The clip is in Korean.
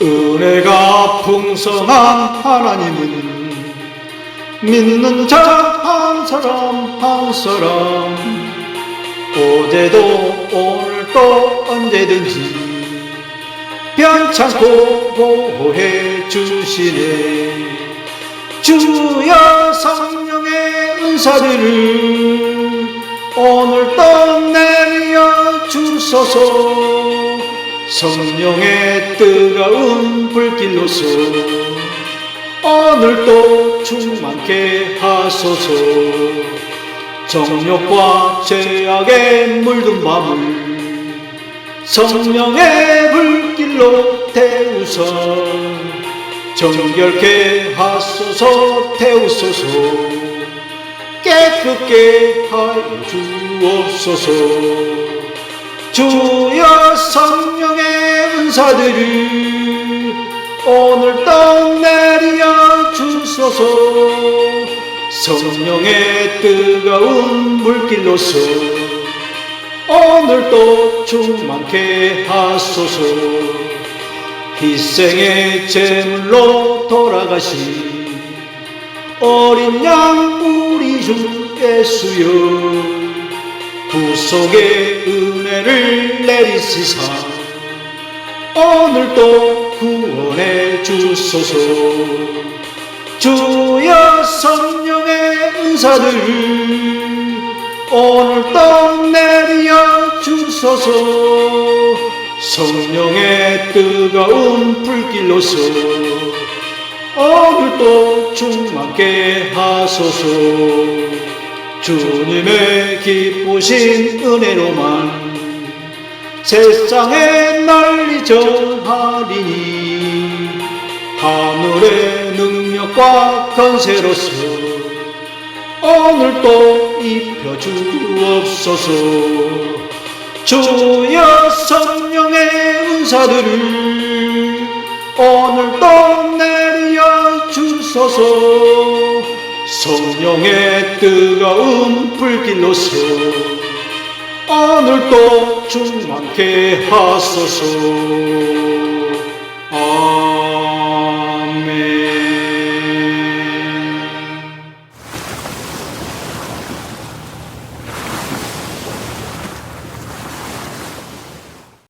은혜가 풍성한 하나님은 믿는 자 한 사람 한 사람. 어제도 오늘도 언제든지 변찮고 보호해 주시네. 주여 성령의 은사들을 오늘도 내려 주소서 성령의 뜨거운 불길로서 오늘도 충만케 하소서. 정욕과 죄악에 물든 밤을 성령의 불길로 태우서 정결케 하소서 태우소서. 깨끗게 하여 주옵소서 주여 성령의 은사들을 오늘도 내려 주소서. 성령의 뜨거운 물길로서 오늘도 충만케 하소서. 희생의 제물로 돌아가신 어린 양 우리 주 예수여 구속의 은혜를 내리시사. 오늘도 구원해 주소서. 주여 성령의 은사들을 오늘도 내려 주소서. 성령의 뜨거운 불길로서 오늘도 충만케 하소서 주님의 기쁘신 은혜로만 세상에 널리 전하리니 하늘의 능력과 건세로서 오늘도 입혀 주옵소서. 주여 성령의 은사들을 오늘도 내려 주소서 성령의 뜨거운 불길로서 오늘도 충만케 하소서